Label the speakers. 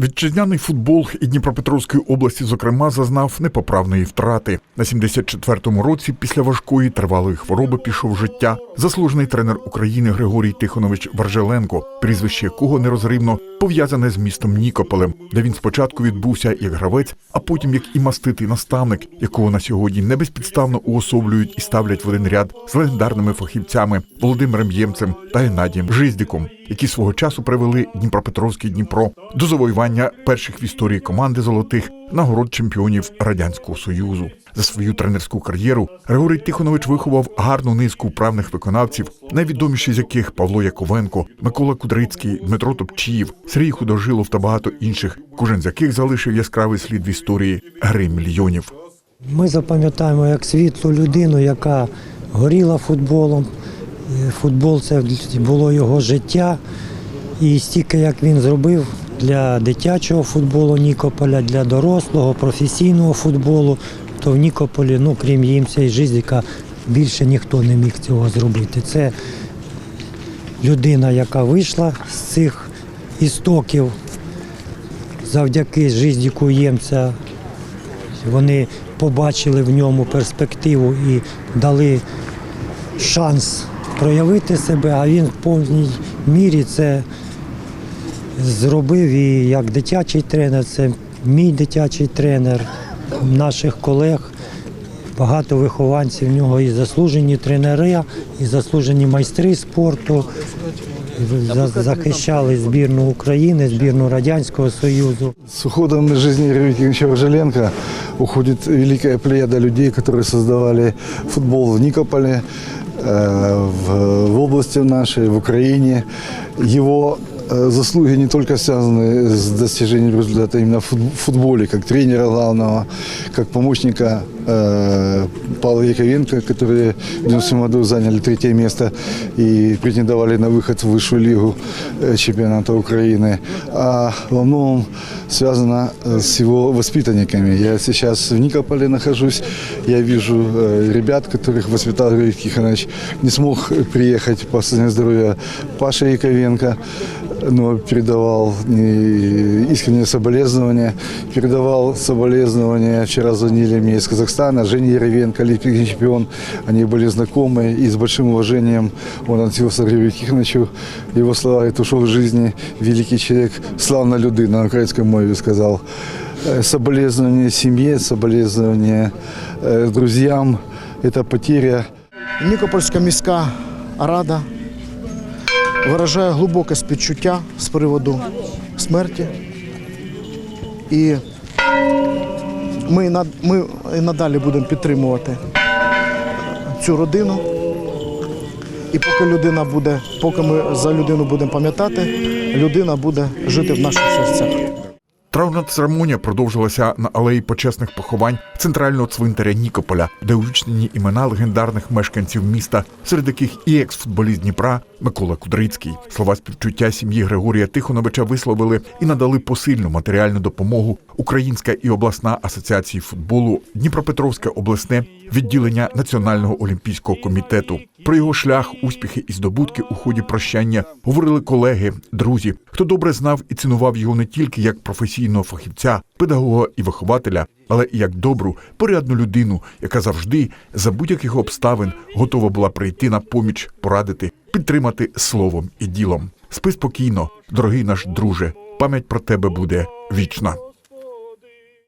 Speaker 1: Вітчизняний футбол і Дніпропетровської області, зокрема, зазнав непоправної втрати. На 74-му році після важкої тривалої хвороби пішов життя заслужений тренер України Григорій Тихонович Варжеленко, прізвище якого нерозривно пов'язане з містом Нікополем, де він спочатку відбувся як гравець, а потім як і маститий наставник, якого на сьогодні не безпідставно уособлюють і ставлять в один ряд з легендарними фахівцями Володимиром Ємцем та Геннадієм Жиздіком, які свого часу привели Дніпропетровський Дніпро до завоювання перших в історії команди золотих нагород чемпіонів радянського союзу. За свою тренерську кар'єру Григорій Тихонович виховав гарну низку вправних виконавців, найвідоміші з яких Павло Яковенко, Микола Кудрицький, Дмитро Топчіїв, Сергій Художилов та багато інших, кожен з яких залишив яскравий слід в історії гри мільйонів.
Speaker 2: Ми запам'ятаємо як світлу людину, яка горіла футболом. Е, Футбол це було його життя. І стільки як він зробив для дитячого футболу Нікополя, для дорослого, професійного футболу, то в Нікополі, ну крім Їмця і Жиздика, більше ніхто не міг цього зробити. Це людина, яка вийшла з цих істоків завдяки Жиздіку Ємця вони побачили в ньому перспективу і дали шанс проявити себе, а він в повній мірі це зробив і як дитячий тренер, це мій дитячий тренер, наших колег. Багато вихованців в нього і заслужені тренери, і заслужені майстри спорту. За- Захищали збірну України, збірну Радянського Союзу.
Speaker 3: С уходом из жизни Юрия Викторовича Важеленко уходит великая плеяда людей, которые создавали футбол в Никополе, э, в, в области нашей, в Украине. Его э, заслуги не только связаны с достижением результата именно в футболе, как тренера главного, как помощника э, Павла Яковенко, которые в 90 году заняли третье место и претендовали на выход в высшую лигу э, чемпионата Украины, а во многом связано э, с его воспитанниками. Я сейчас в Никополе нахожусь, я вижу э, ребят, которых воспитал Григорий Тихонович. Не смог приехать по состоянию здоровья Паша Яковенко, но передавал э, искреннее соболезнования, передавал соболезнования. Вчера звонили мне из Казахстана, Женя Яровенко, олимпийский чемпион. Они были знакомы и с большим уважением он относился к Григорию Тихоновичу. Его слова, говорит, ушел из жизни великий человек, славная людина, на украинском мове сказал. Э, Соболезнования семье, соболезнования э, друзьям. Это потеря
Speaker 4: Нікопольська міська рада виражає глибоке співчуття з приводу смерті. І ми, над- ми і надалі будемо підтримувати цю родину. І поки людина буде, поки ми за людину будемо пам'ятати, людина буде жити в наших серцях.
Speaker 1: Травна церемонія продовжилася на алеї почесних поховань центрального цвинтаря Нікополя, де увічнені імена легендарних мешканців міста, серед яких і екс-футболіст Дніпра Микола Кудрицький. Слова співчуття сім'ї Григорія Тихоновича висловили і надали посильну матеріальну допомогу Українська і обласна асоціації футболу, Дніпропетровське обласне відділення Національного олімпійського комітету. Про його шлях, успіхи і здобутки у ході прощання говорили колеги, друзі, хто добре знав і цінував його не тільки як професійного фахівця, педагога і вихователя, але і як добру, порядну людину, яка завжди за будь-яких обставин готова була прийти на поміч, порадити, підтримати словом і ділом. Спи спокійно, дорогий наш друже. Пам'ять про тебе буде вічна.